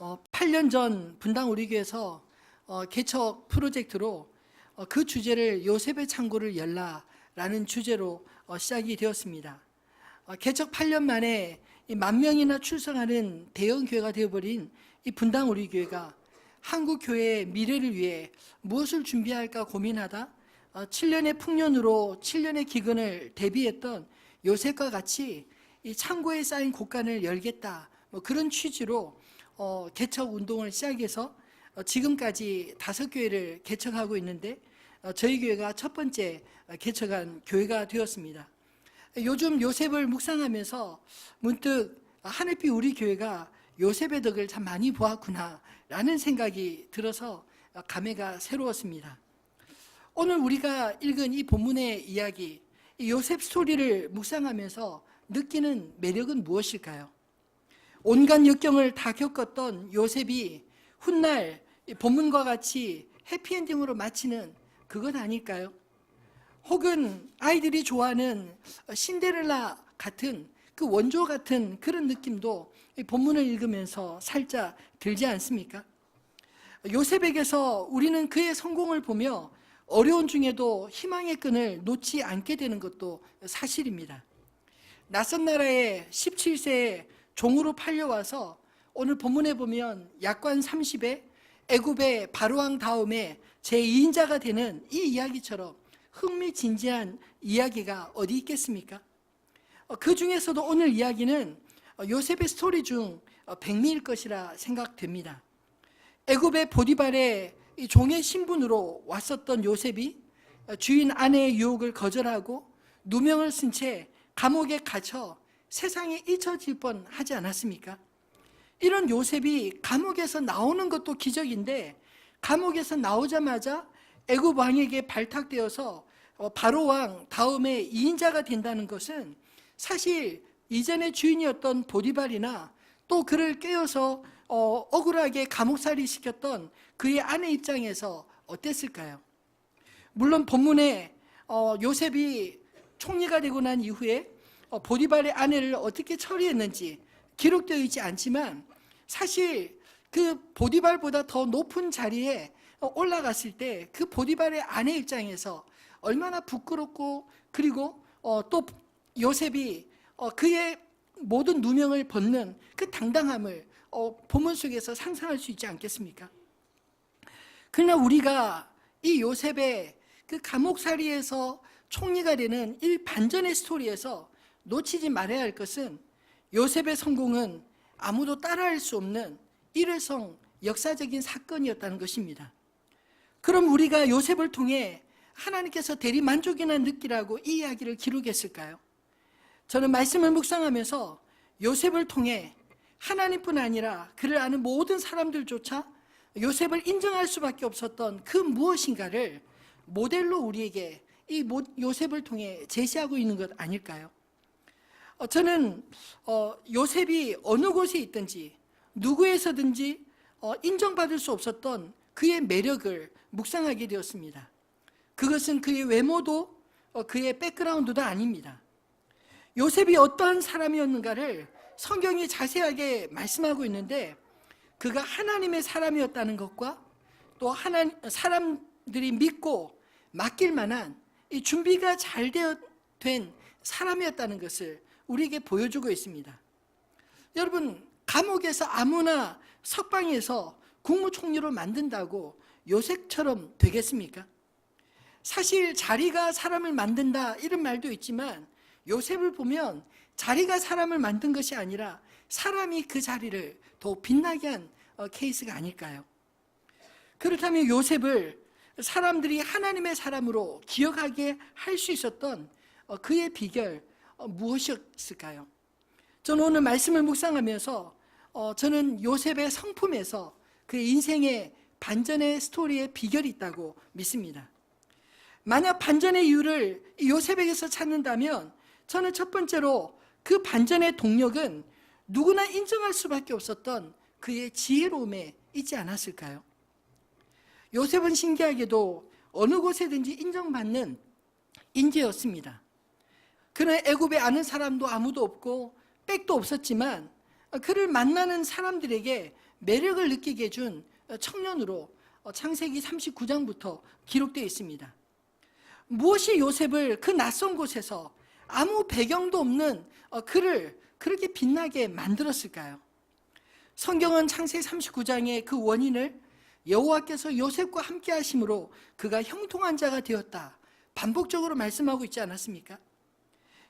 어, 8년 전 분당 우리교에서 어, 개척 프로젝트로 어, 그 주제를 요셉의 창고를 열라라는 주제로 어, 시작이 되었습니다. 어, 개척 8년 만에 이만 명이나 출석하는 대형 교회가 되어버린 이 분당 우리 교회가 한국 교회의 미래를 위해 무엇을 준비할까 고민하다 어, 7년의 풍년으로 7년의 기근을 대비했던 요셉과 같이 이 창고에 쌓인 곳간을 열겠다 뭐 그런 취지로 어, 개척 운동을 시작해서 어, 지금까지 다섯 교회를 개척하고 있는데 어, 저희 교회가 첫 번째 어, 개척한 교회가 되었습니다. 요즘 요셉을 묵상하면서 문득 하늘빛 우리 교회가 요셉의 덕을 참 많이 보았구나 라는 생각이 들어서 감회가 새로웠습니다. 오늘 우리가 읽은 이 본문의 이야기, 이 요셉 스토리를 묵상하면서 느끼는 매력은 무엇일까요? 온갖 역경을 다 겪었던 요셉이 훗날 이 본문과 같이 해피엔딩으로 마치는 그것 아닐까요? 혹은 아이들이 좋아하는 신데렐라 같은 그 원조 같은 그런 느낌도 이 본문을 읽으면서 살짝 들지 않습니까? 요셉에게서 우리는 그의 성공을 보며 어려운 중에도 희망의 끈을 놓지 않게 되는 것도 사실입니다. 낯선 나라에 17세에 종으로 팔려와서 오늘 본문에 보면 약관 30에 애굽의 바로왕 다음에 제2인자가 되는 이 이야기처럼 흥미진진한 이야기가 어디 있겠습니까? 어, 그 중에서도 오늘 이야기는 어, 요셉의 스토리 중 어, 백미일 것이라 생각됩니다. 애굽의 보디발의 이 종의 신분으로 왔었던 요셉이 주인 아내의 유혹을 거절하고 누명을 쓴 채 감옥에 갇혀 세상에 잊혀질 뻔 하지 않았습니까? 이런 요셉이 감옥에서 나오는 것도 기적인데 감옥에서 나오자마자 애굽 왕에게 발탁되어서 어, 바로 왕 다음에 이인자가 된다는 것은 사실 이전의 주인이었던 보디발이나 또 그를 깨어서 어, 억울하게 감옥살이 시켰던 그의 아내 입장에서 어땠을까요? 물론 본문에 어, 요셉이 총리가 되고 난 이후에 어, 보디발의 아내를 어떻게 처리했는지 기록되어 있지 않지만 사실 그 보디발보다 더 높은 자리에 어, 올라갔을 때 그 보디발의 아내 입장에서 얼마나 부끄럽고 그리고 어, 또 요셉이 어, 그의 모든 누명을 벗는 그 당당함을 어, 본문 속에서 상상할 수 있지 않겠습니까? 그러나 우리가 이 요셉의 그 감옥살이에서 총리가 되는 이 반전의 스토리에서 놓치지 말아야 할 것은 요셉의 성공은 아무도 따라할 수 없는 일회성 역사적인 사건이었다는 것입니다. 그럼 우리가 요셉을 통해 하나님께서 대리 만족이나 느끼라고 이 이야기를 기록했을까요? 저는 말씀을 묵상하면서 요셉을 통해 하나님뿐 아니라 그를 아는 모든 사람들조차 요셉을 인정할 수밖에 없었던 그 무엇인가를 모델로 우리에게 이 모- 요셉을 통해 제시하고 있는 것 아닐까요? 어, 저는 어, 요셉이 어느 곳에 있든지 누구에서든지 어, 인정받을 수 없었던 그의 매력을 묵상하게 되었습니다. 그것은 그의 외모도 어, 그의 백그라운드도 아닙니다. 요셉이 어떠한 사람이었는가를 성경이 자세하게 말씀하고 있는데 그가 하나님의 사람이었다는 것과 또 하나 사람들이 믿고 맡길 만한 이 준비가 잘 되어 된 사람이었다는 것을 우리에게 보여주고 있습니다. 여러분 감옥에서 아무나 석방해서 국무총리로 만든다고 요셉처럼 되겠습니까? 사실 자리가 사람을 만든다 이런 말도 있지만 요셉을 보면 자리가 사람을 만든 것이 아니라 사람이 그 자리를 더 빛나게 한 어, 케이스가 아닐까요? 그렇다면 요셉을 사람들이 하나님의 사람으로 기억하게 할 수 있었던 어, 그의 비결 어, 무엇이었을까요? 저는 오늘 말씀을 묵상하면서 어, 저는 요셉의 성품에서 그의 인생의 반전의 스토리의 비결이 있다고 믿습니다. 만약 반전의 이유를 이 요셉에게서 찾는다면 저는 첫 번째로 그 반전의 동력은 누구나 인정할 수밖에 없었던 그의 지혜로움에 있지 않았을까요? 요셉은 신기하게도 어느 곳에든지 인정받는 인재였습니다. 그는 애굽에 아는 사람도 아무도 없고 백도 없었지만 그를 만나는 사람들에게 매력을 느끼게 해준 청년으로 어, 창세기 39장부터 기록되어 있습니다. 무엇이 요셉을 그 낯선 곳에서 아무 배경도 없는 어, 그를 그렇게 빛나게 만들었을까요? 성경은 창세기 39장의 그 원인을 여호와께서 요셉과 함께 하심으로 그가 형통한 자가 되었다. 반복적으로 말씀하고 있지 않았습니까?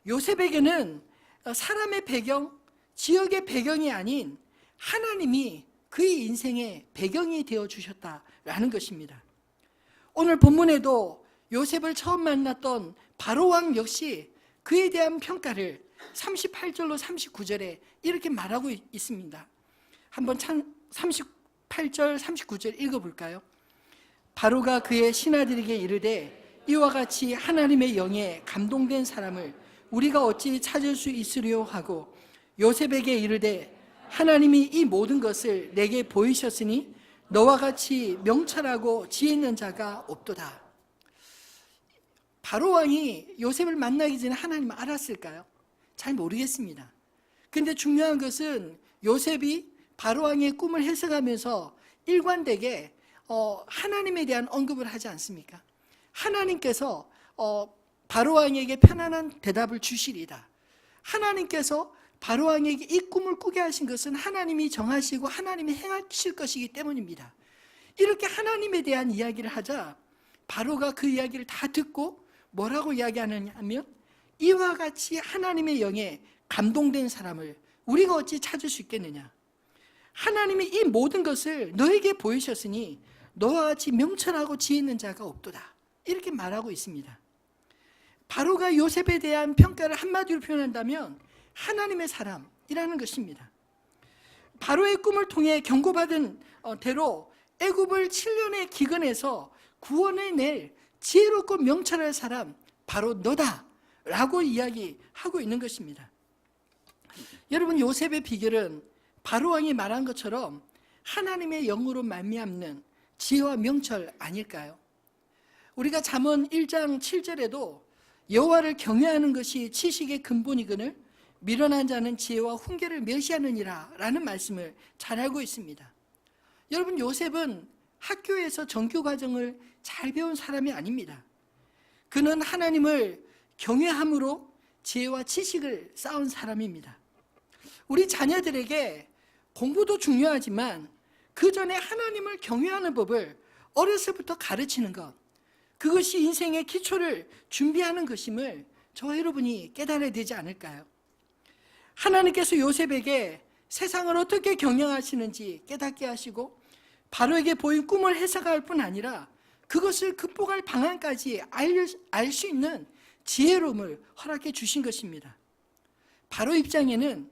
요셉에게는 어, 사람의 배경, 지역의 배경이 아닌 하나님이 그의 인생의 배경이 되어 주셨다라는 것입니다. 오늘 본문에도 요셉을 처음 만났던 바로왕 역시 그에 대한 평가를 38절로 39절에 이렇게 말하고 있- 있습니다. 한번 38절, 39절 읽어볼까요? 바로가 그의 신하들에게 이르되 이와 같이 하나님의 영에 감동된 사람을 우리가 어찌 찾을 수 있으리요 하고 요셉에게 이르되 하나님이 이 모든 것을 내게 보이셨으니 너와 같이 명철하고 지혜 있는 자가 없도다. 바로 왕이 요셉을 만나기 전에 하나님을 알았을까요? 잘 모르겠습니다. 근데 중요한 것은 요셉이 바로 왕의 꿈을 해석하면서 일관되게 어, 하나님에 대한 언급을 하지 않습니까? 하나님께서 어, 바로 왕에게 편안한 대답을 주시리다. 하나님께서 바로 왕에게 이 꿈을 꾸게 하신 것은 하나님이 정하시고 하나님이 행하실 것이기 때문입니다. 이렇게 하나님에 대한 이야기를 하자 바로가 그 이야기를 다 듣고 뭐라고 이야기하느냐면 이와 같이 하나님의 영에 감동된 사람을 우리가 어찌 찾을 수 있겠느냐? 하나님이 이 모든 것을 너에게 보이셨으니 너와 같이 명철하고 지혜 있는 자가 없도다. 이렇게 말하고 있습니다. 바로가 요셉에 대한 평가를 한마디로 표현한다면 하나님의 사람이라는 것입니다. 바로의 꿈을 통해 경고받은 어, 대로 애굽을 7년의 기근에서 구원해 낼 지혜롭고 명철할 사람 바로 너다라고 이야기하고 있는 것입니다. 여러분 요셉의 비결은 바로 왕이 말한 것처럼 하나님의 영으로 말미암는 지혜와 명철 아닐까요? 우리가 잠언 1장 7절에도 여호와를 경외하는 것이 지식의 근본이거늘 미련한 자는 지혜와 훈계를 멸시하느니라 라는 말씀을 잘 알고 있습니다. 여러분 요셉은 학교에서 정규 과정을 잘 배운 사람이 아닙니다. 그는 하나님을 경외함으로 지혜와 지식을 쌓은 사람입니다. 우리 자녀들에게 공부도 중요하지만 그 전에 하나님을 경외하는 법을 어려서부터 가르치는 것, 그것이 인생의 기초를 준비하는 것임을 저와 여러분이 깨달아야 되지 않을까요? 하나님께서 요셉에게 세상을 어떻게 경영하시는지 깨닫게 하시고 바로에게 보인 꿈을 해석할 뿐 아니라 그것을 극복할 방안까지 알 수 있는 지혜로움을 허락해 주신 것입니다. 바로 입장에는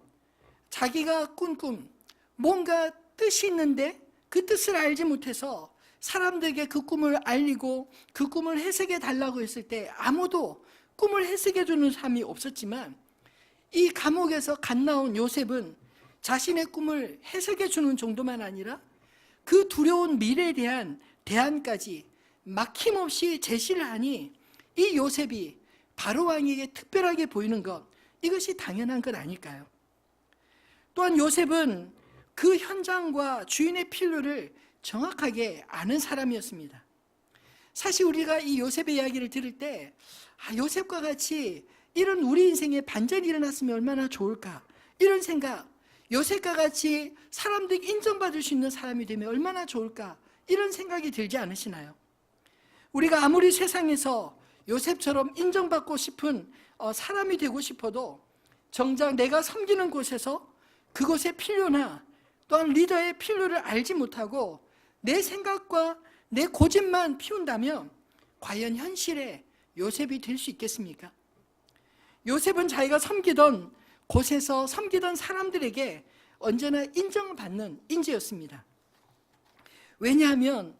자기가 꾼 꿈, 뭔가 뜻이 있는데 그 뜻을 알지 못해서 사람들에게 그 꿈을 알리고 그 꿈을 해석해 달라고 했을 때 아무도 꿈을 해석해 주는 사람이 없었지만 이 감옥에서 갓 나온 요셉은 자신의 꿈을 해석해 주는 정도만 아니라 그 두려운 미래에 대한 대안까지 막힘없이 제시를 하니 이 요셉이 바로 왕에게 특별하게 보이는 것 이것이 당연한 것 아닐까요? 또한 요셉은 그 현장과 주인의 필요를 정확하게 아는 사람이었습니다. 사실 우리가 이 요셉의 이야기를 들을 때 아, 요셉과 같이 이런 우리 인생에 반전이 일어났으면 얼마나 좋을까 이런 생각 요셉과 같이 사람들이 인정받을 수 있는 사람이 되면 얼마나 좋을까 이런 생각이 들지 않으시나요? 우리가 아무리 세상에서 요셉처럼 인정받고 싶은 어, 사람이 되고 싶어도 정작 내가 섬기는 곳에서 그곳의 필요나 또한 리더의 필요를 알지 못하고 내 생각과 내 고집만 피운다면 과연 현실에 요셉이 될 수 있겠습니까? 요셉은 자기가 섬기던 곳에서 섬기던 사람들에게 언제나 인정을 받는 인재였습니다. 왜냐하면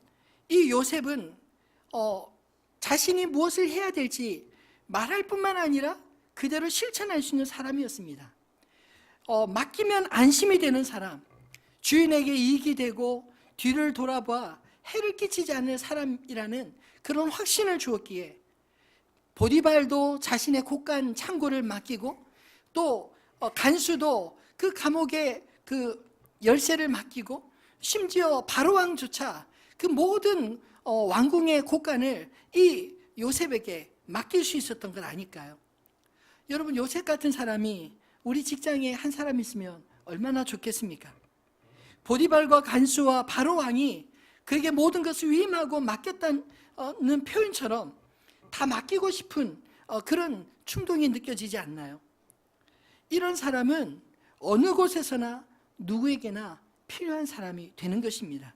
이 요셉은 어, 자신이 무엇을 해야 될지 말할 뿐만 아니라 그대로 실천할 수 있는 사람이었습니다. 어, 맡기면 안심이 되는 사람, 주인에게 이익이 되고 뒤를 돌아봐 해를 끼치지 않는 사람이라는 그런 확신을 주었기에 보디발도 자신의 곳간 창고를 맡기고 또 어, 간수도 그 감옥의 그 열쇠를 맡기고 심지어 바로 왕조차 그 모든 어, 왕궁의 곳간을 이 요셉에게 맡길 수 있었던 건 아닐까요? 여러분 요셉 같은 사람이 우리 직장에 한 사람 있으면 얼마나 좋겠습니까? 보디발과 간수와 바로 왕이 그에게 모든 것을 위임하고 맡겼다는 표현처럼 다 맡기고 싶은 어, 그런 충동이 느껴지지 않나요? 이런 사람은 어느 곳에서나 누구에게나 필요한 사람이 되는 것입니다.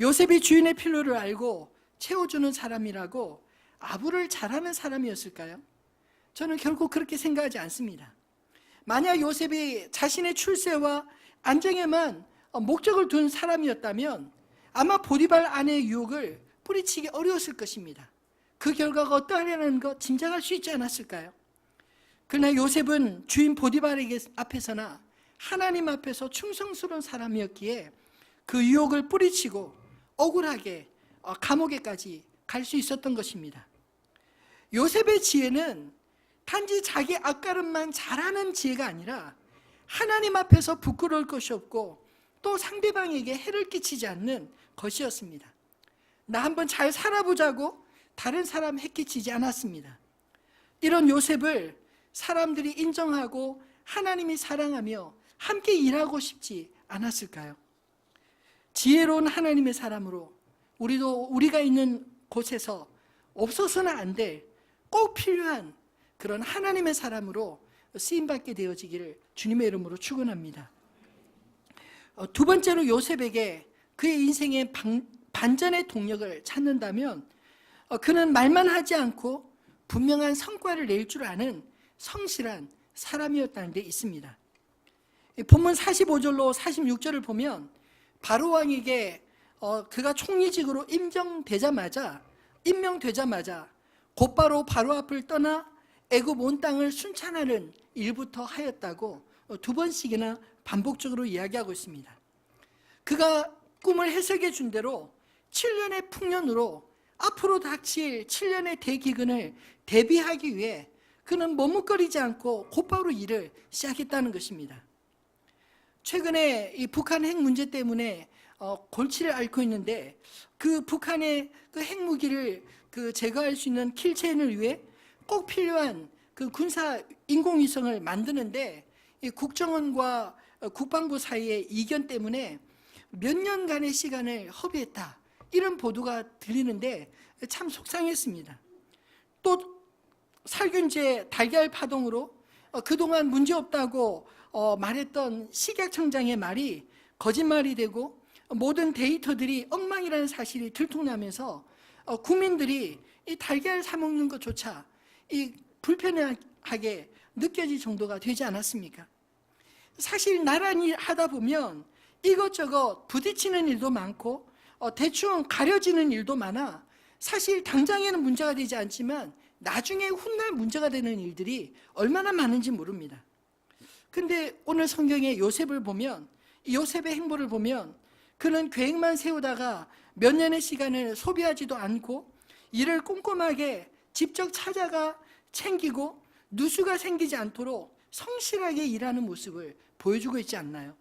요셉이 주인의 필요를 알고 채워주는 사람이라고 아부를 잘하는 사람이었을까요? 저는 결코 그렇게 생각하지 않습니다. 만약 요셉이 자신의 출세와 안정에만 목적을 둔 사람이었다면 아마 보디발 아내의 유혹을 뿌리치기 어려웠을 것입니다. 그 결과가 어떠하냐는 것 짐작할 수 있지 않았을까요? 그러나 요셉은 주인 보디발에게 앞에서나 하나님 앞에서 충성스러운 사람이었기에 그 유혹을 뿌리치고 억울하게 어, 감옥에까지 갈 수 있었던 것입니다. 요셉의 지혜는 단지 자기 앞가름만 잘하는 지혜가 아니라 하나님 앞에서 부끄러울 것이 없고 또 상대방에게 해를 끼치지 않는 것이었습니다. 나 한번 잘 살아보자고 다른 사람 해 끼치지 않았습니다. 이런 요셉을 사람들이 인정하고 하나님이 사랑하며 함께 일하고 싶지 않았을까요? 지혜로운 하나님의 사람으로 우리도 우리가 있는 곳에서 없어서는 안 될 꼭 필요한 그런 하나님의 사람으로 쓰임받게 되어지기를 주님의 이름으로 축원합니다. 어, 두 번째로 요셉에게 그의 인생의 방, 반전의 동력을 찾는다면 어, 그는 말만 하지 않고 분명한 성과를 낼 줄 아는 성실한 사람이었다는 데 있습니다. 본문 45절로 46절을 보면 바로 왕에게 어, 그가 총리직으로 임정되자마자 임명되자마자 곧바로 바로 앞을 떠나 애굽 온 땅을 순찬하는 일부터 하였다고 어, 두 번씩이나 반복적으로 이야기하고 있습니다. 그가 꿈을 해석해 준 대로 7년의 풍년으로 앞으로 닥칠 7년의 대기근을 대비하기 위해 그는 머뭇거리지 않고 곧바로 일을 시작했다는 것입니다. 최근에 이 북한 핵 문제 때문에 어, 골치를 앓고 있는데 그 북한의 그 핵무기를 그 제거할 수 있는 킬체인을 위해 꼭 필요한 그 군사 인공위성을 만드는데 이 국정원과 국방부 사이의 이견 때문에 몇 년간의 시간을 허비했다. 이런 보도가 들리는데 참 속상했습니다. 또 살균제 달걀 파동으로 어, 그동안 문제 없다고 어, 말했던 식약청장의 말이 거짓말이 되고 모든 데이터들이 엉망이라는 사실이 들통나면서 어, 국민들이 이 달걀 사 먹는 것조차 이 불편하게 느껴질 정도가 되지 않았습니까? 사실 나란히 하다 보면 이것저것 부딪히는 일도 많고 어, 대충 가려지는 일도 많아 사실 당장에는 문제가 되지 않지만 나중에 훗날 문제가 되는 일들이 얼마나 많은지 모릅니다. 근데 오늘 성경에 요셉을 보면 요셉의 행보를 보면 그는 계획만 세우다가 몇 년의 시간을 소비하지도 않고 일을 꼼꼼하게 직접 찾아가 챙기고 누수가 생기지 않도록 성실하게 일하는 모습을 보여주고 있지 않나요?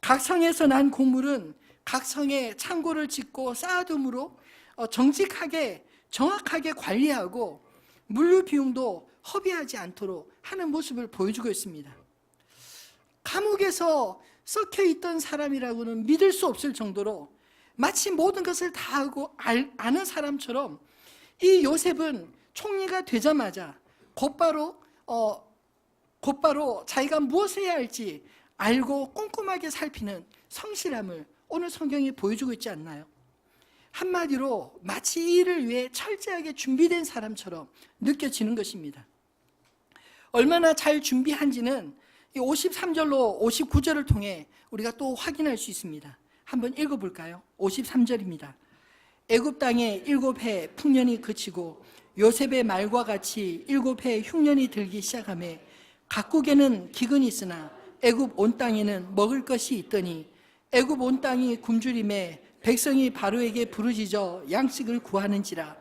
각 성에서 난 곡물은 각 성에 창고를 짓고 쌓아둠으로 어, 정직하게 정확하게 관리하고 물류 비용도 허비하지 않도록 하는 모습을 보여주고 있습니다. 감옥에서 썩혀 있던 사람이라고는 믿을 수 없을 정도로 마치 모든 것을 다 하고 알, 아는 사람처럼 이 요셉은 총리가 되자마자 곧바로 어, 곧바로 자기가 무엇을 해야 할지 알고 꼼꼼하게 살피는 성실함을 오늘 성경이 보여주고 있지 않나요? 한마디로 마치 이 일을 위해 철저하게 준비된 사람처럼 느껴지는 것입니다. 얼마나 잘 준비한지는 53절로 59절을 통해 우리가 또 확인할 수 있습니다. 한번 읽어볼까요? 53절입니다. 애굽 땅에 일곱 해 풍년이 그치고 요셉의 말과 같이 일곱 해 흉년이 들기 시작하며 각국에는 기근이 있으나 애굽 온 땅에는 먹을 것이 있더니 애굽 온 땅이 굶주림에 백성이 바로에게 부르짖어 양식을 구하는지라.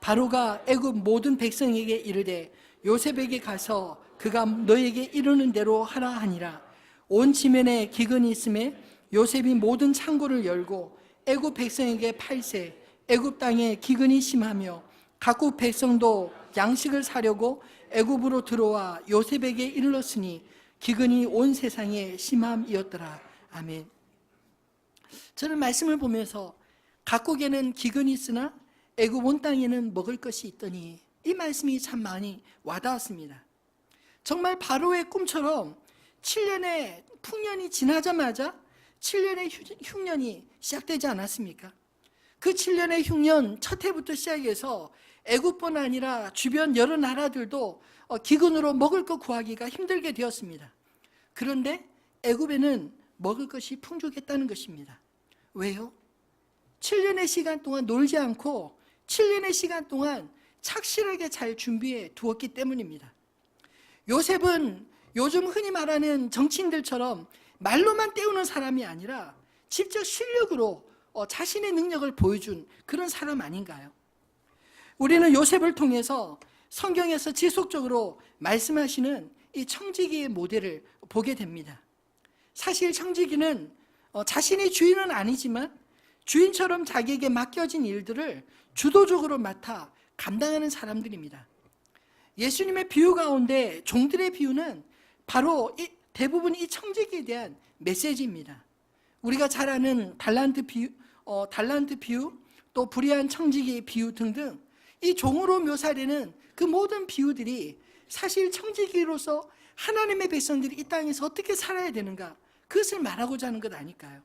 바로가 애굽 모든 백성에게 이르되 요셉에게 가서 그가 너에게 이르는 대로 하라 하니라. 온 지면에 기근이 있음에 요셉이 모든 창고를 열고 애굽 백성에게 팔세 애굽 땅에 기근이 심하며 각국 백성도 양식을 사려고 애굽으로 들어와 요셉에게 이르렀으니 기근이 온 세상에 심함이었더라. 아멘. 저는 말씀을 보면서 각국에는 기근이 있으나 애굽 온 땅에는 먹을 것이 있더니 이 말씀이 참 많이 와닿았습니다. 정말 바로의 꿈처럼 7년의 풍년이 지나자마자 7년의 휴- 흉년이 시작되지 않았습니까? 그 7년의 흉년 첫 해부터 시작해서 애굽뿐 아니라 주변 여러 나라들도 어, 기근으로 먹을 것 구하기가 힘들게 되었습니다. 그런데 애굽에는 먹을 것이 풍족했다는 것입니다. 왜요? 7년의 시간 동안 놀지 않고 7년의 시간 동안 착실하게 잘 준비해 두었기 때문입니다. 요셉은 요즘 흔히 말하는 정치인들처럼 말로만 때우는 사람이 아니라 직접 실력으로 어, 자신의 능력을 보여준 그런 사람 아닌가요? 우리는 요셉을 통해서 성경에서 지속적으로 말씀하시는 이 청지기의 모델을 보게 됩니다. 사실 청지기는 어, 자신의 주인은 아니지만 주인처럼 자기에게 맡겨진 일들을 주도적으로 맡아 감당하는 사람들입니다. 예수님의 비유 가운데 종들의 비유는 바로 이, 대부분 이 청지기에 대한 메시지입니다. 우리가 잘 아는 달란트 비유, 어, 달란트 비유, 또 불의한 청지기의 비유 등등 이 종으로 묘사되는 그 모든 비유들이 사실 청지기로서 하나님의 백성들이 이 땅에서 어떻게 살아야 되는가 그것을 말하고자 하는 것 아닐까요?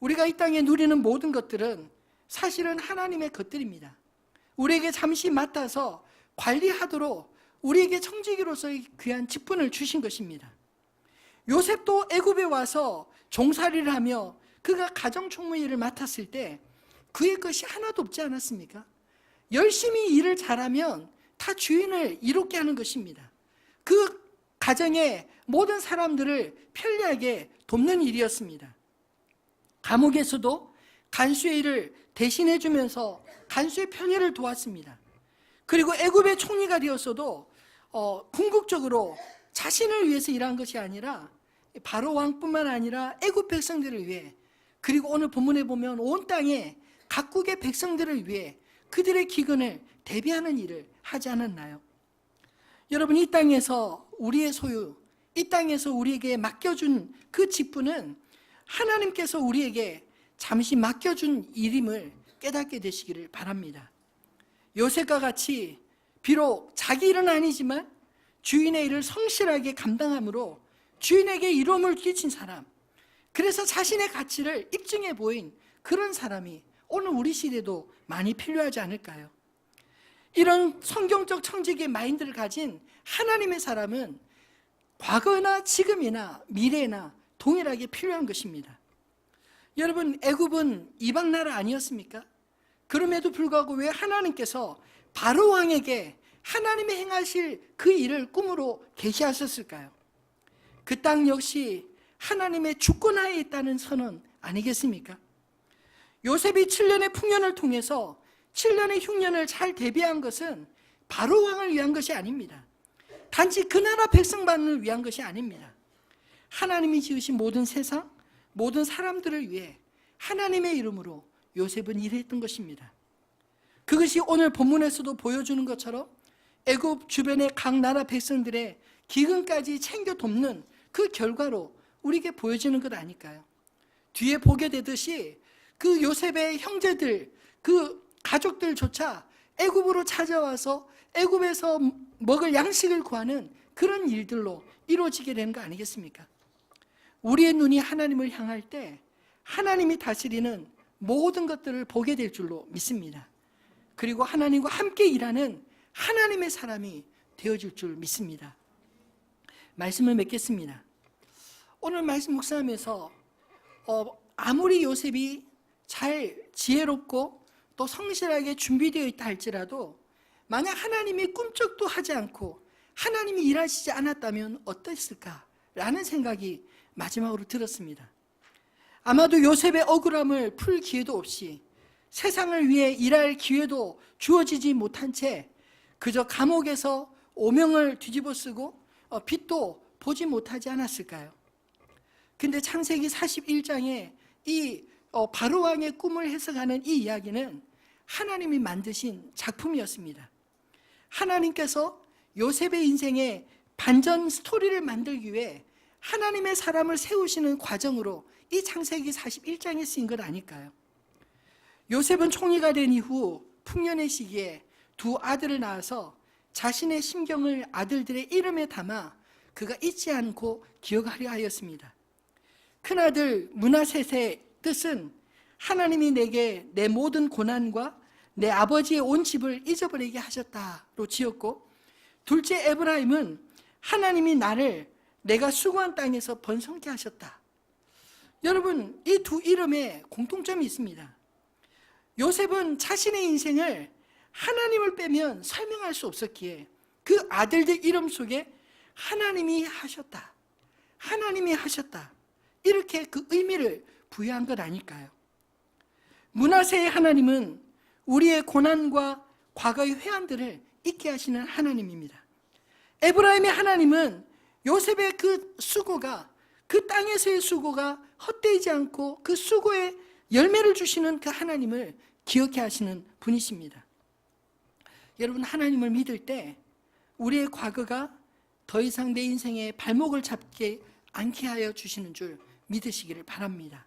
우리가 이 땅에 누리는 모든 것들은 사실은 하나님의 것들입니다. 우리에게 잠시 맡아서 관리하도록 우리에게 청지기로서의 귀한 직분을 주신 것입니다. 요셉도 애굽에 와서 종살이를 하며 그가 가정 총무 일을 맡았을 때 그의 것이 하나도 없지 않았습니까? 열심히 일을 잘하면 다 주인을 이롭게 하는 것입니다. 그 가정의 모든 사람들을 편리하게 돕는 일이었습니다. 감옥에서도 간수의 일을 대신해 주면서 간수의 편의를 도왔습니다. 그리고 애굽의 총리가 되었어도 어, 궁극적으로 자신을 위해서 일한 것이 아니라 바로 왕뿐만 아니라 애굽 백성들을 위해 그리고 오늘 본문에 보면 온 땅에 각국의 백성들을 위해 그들의 기근을 대비하는 일을 하지 않았나요? 여러분 이 땅에서 우리의 소유, 이 땅에서 우리에게 맡겨준 그 직분은 하나님께서 우리에게 잠시 맡겨준 일임을 깨닫게 되시기를 바랍니다. 요셉과 같이 비록 자기 일은 아니지만 주인의 일을 성실하게 감당함으로 주인에게 이로움을 끼친 사람, 그래서 자신의 가치를 입증해 보인 그런 사람이 오늘 우리 시대도 많이 필요하지 않을까요? 이런 성경적 청지기의 마인드를 가진 하나님의 사람은 과거나 지금이나 미래나 동일하게 필요한 것입니다. 여러분 애굽은 이방 나라 아니었습니까? 그럼에도 불구하고 왜 하나님께서 바로 왕에게 하나님의 행하실 그 일을 꿈으로 계시하셨을까요? 그 땅 역시 하나님의 주권하에 있다는 선언 아니겠습니까? 요셉이 7년의 풍년을 통해서 7년의 흉년을 잘 대비한 것은 바로 왕을 위한 것이 아닙니다. 단지 그 나라 백성만을 위한 것이 아닙니다. 하나님이 지으신 모든 세상, 모든 사람들을 위해 하나님의 이름으로 요셉은 일했던 것입니다. 그것이 오늘 본문에서도 보여주는 것처럼 애굽 주변의 각 나라 백성들의 기근까지 챙겨 돕는 그 결과로 우리에게 보여지는 것 아닐까요? 뒤에 보게 되듯이 그 요셉의 형제들, 그 가족들조차 애굽으로 찾아와서 애굽에서 먹을 양식을 구하는 그런 일들로 이루어지게 되는 거 아니겠습니까? 우리의 눈이 하나님을 향할 때 하나님이 다스리는 모든 것들을 보게 될 줄로 믿습니다. 그리고 하나님과 함께 일하는 하나님의 사람이 되어질 줄 믿습니다. 말씀을 맺겠습니다. 오늘 말씀 묵상하면서 어, 아무리 요셉이 잘 지혜롭고 또 성실하게 준비되어 있다 할지라도 만약 하나님이 꿈쩍도 하지 않고 하나님이 일하시지 않았다면 어땠을까라는 생각이 마지막으로 들었습니다. 아마도 요셉의 억울함을 풀 기회도 없이 세상을 위해 일할 기회도 주어지지 못한 채 그저 감옥에서 오명을 뒤집어 쓰고 어, 빛도 보지 못하지 않았을까요? 근데 창세기 41장에 이 어, 바로왕의 꿈을 해석하는 이 이야기는 하나님이 만드신 작품이었습니다. 하나님께서 요셉의 인생에 반전 스토리를 만들기 위해 하나님의 사람을 세우시는 과정으로 이 창세기 41장에 쓰인 것 아닐까요? 요셉은 총리가 된 이후 풍년의 시기에 두 아들을 낳아서 자신의 심경을 아들들의 이름에 담아 그가 잊지 않고 기억하려 하였습니다. 큰아들 문하셋의 뜻은 하나님이 내게 내 모든 고난과 내 아버지의 온 집을 잊어버리게 하셨다로 지었고 둘째 에브라임은 하나님이 나를 내가 수고한 땅에서 번성케 하셨다. 여러분 이 두 이름에 공통점이 있습니다. 요셉은 자신의 인생을 하나님을 빼면 설명할 수 없었기에 그 아들들 이름 속에 하나님이 하셨다. 하나님이 하셨다. 이렇게 그 의미를 부여한 것 아닐까요? 문화세의 하나님은 우리의 고난과 과거의 회한들을 잊게 하시는 하나님입니다. 에브라임의 하나님은 요셉의 그 수고가 그 땅에서의 수고가 헛되지 않고 그 수고의 열매를 주시는 그 하나님을 기억해 하시는 분이십니다. 여러분 하나님을 믿을 때 우리의 과거가 더 이상 내 인생에 발목을 잡게 않게 하여 주시는 줄 믿으시기를 바랍니다.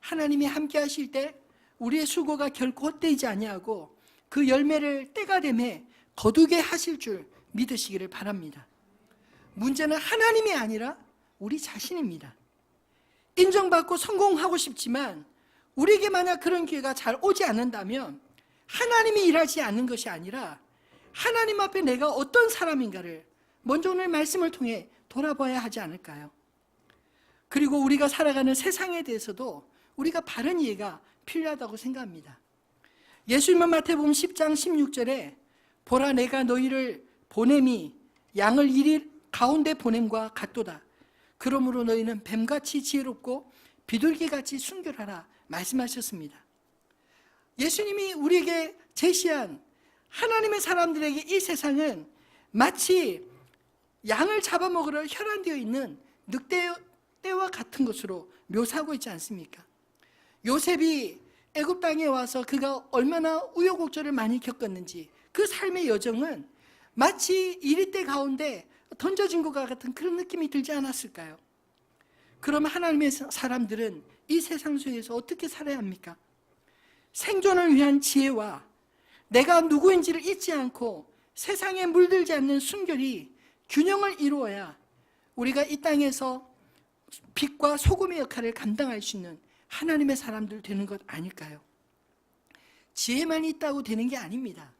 하나님이 함께 하실 때 우리의 수고가 결코 헛되지 아니하고 그 열매를 때가 되매 거두게 하실 줄 믿으시기를 바랍니다. 문제는 하나님이 아니라 우리 자신입니다. 인정받고 성공하고 싶지만 우리에게 만약 그런 기회가 잘 오지 않는다면 하나님이 일하지 않는 것이 아니라 하나님 앞에 내가 어떤 사람인가를 먼저 오늘 말씀을 통해 돌아봐야 하지 않을까요? 그리고 우리가 살아가는 세상에 대해서도 우리가 바른 이해가 필요하다고 생각합니다. 예수님은 마태복음 10장 16절에 보라 내가 너희를 보냄이 양을 이리 가운데 보냄과 같도다. 그러므로 너희는 뱀같이 지혜롭고 비둘기같이 순결하라 말씀하셨습니다. 예수님이 우리에게 제시한 하나님의 사람들에게 이 세상은 마치 양을 잡아먹으러 혈안되어 있는 늑대와 같은 것으로 묘사하고 있지 않습니까? 요셉이 애굽 땅에 와서 그가 얼마나 우여곡절을 많이 겪었는지 그 삶의 여정은 마치 이리대 가운데 던져진 것과 같은 그런 느낌이 들지 않았을까요? 그럼 하나님의 사람들은 이 세상 속에서 어떻게 살아야 합니까? 생존을 위한 지혜와 내가 누구인지를 잊지 않고 세상에 물들지 않는 순결이 균형을 이루어야 우리가 이 땅에서 빛과 소금의 역할을 감당할 수 있는 하나님의 사람들 되는 것 아닐까요? 지혜만 있다고 되는 게 아닙니다.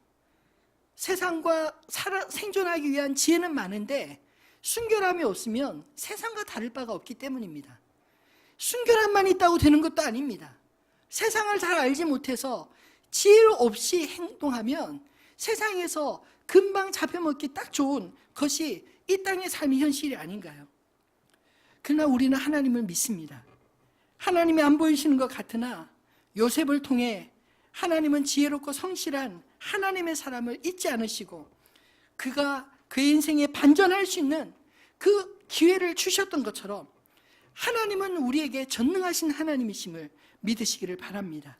세상과 살아, 생존하기 위한 지혜는 많은데 순결함이 없으면 세상과 다를 바가 없기 때문입니다. 순결함만 있다고 되는 것도 아닙니다. 세상을 잘 알지 못해서 지혜 없이 행동하면 세상에서 금방 잡혀먹기 딱 좋은 것이 이 땅의 삶의 현실이 아닌가요? 그러나 우리는 하나님을 믿습니다. 하나님이 안 보이시는 것 같으나 요셉을 통해 하나님은 지혜롭고 성실한 하나님의 사람을 잊지 않으시고 그가 그의 인생에 반전할 수 있는 그 기회를 주셨던 것처럼 하나님은 우리에게 전능하신 하나님이심을 믿으시기를 바랍니다.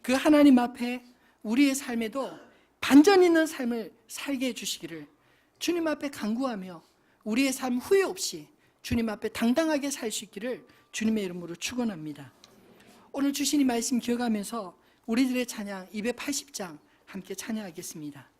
그 하나님 앞에 우리의 삶에도 반전 있는 삶을 살게 해주시기를 주님 앞에 간구하며 우리의 삶 후회 없이 주님 앞에 당당하게 살 수 있기를 주님의 이름으로 축원합니다. 오늘 주신 이 말씀 기억하면서 우리들의 찬양 280장 함께 찬양하겠습니다.